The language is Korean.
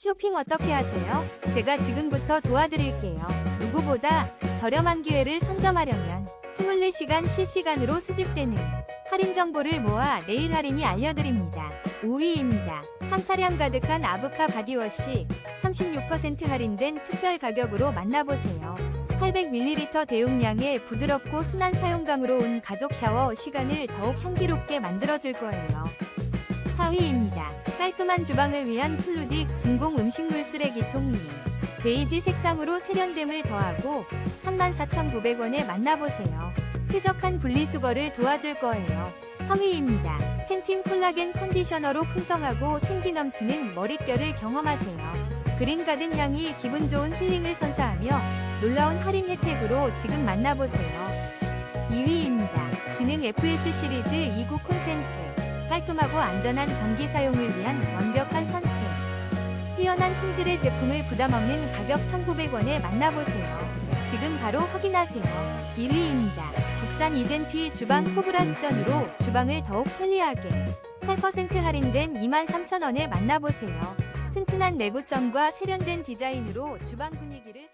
쇼핑 어떻게 하세요? 제가 지금부터 도와드릴게요. 누구보다 저렴한 기회를 선점하려면 24시간 실시간으로 수집되는 할인 정보를 모아 내일 할인이 알려드립니다. 5위입니다. 상타량 가득한 아브카 바디워시 36% 할인된 특별 가격으로 만나보세요. 800ml 대용량의 부드럽고 순한 사용감으로 온 가족 샤워 시간을 더욱 향기롭게 만들어줄 거예요. 4위입니다. 깔끔한 주방을 위한 플루딕 진공 음식물 쓰레기통 2. 베이지 색상으로 세련됨을 더하고 34,900원에 만나보세요. 쾌적한 분리수거를 도와줄 거예요. 3위입니다. 펜틴 콜라겐 컨디셔너로 풍성하고 생기 넘치는 머릿결을 경험하세요. 그린 가든 향이 기분 좋은 힐링을 선사하며 놀라운 할인 혜택으로 지금 만나보세요. 2위입니다. 지능 FS 시리즈 29 콘센트. 깔끔하고 안전한 전기 사용을 위한 완벽한 선택. 뛰어난 품질의 제품을 부담 없는 가격 1,900원에 만나보세요. 지금 바로 확인하세요. 1위입니다. 국산 이젠피 주방 코브라 수전으로 주방을 더욱 편리하게 8% 할인된 23,000원에 만나보세요. 튼튼한 내구성과 세련된 디자인으로 주방 분위기를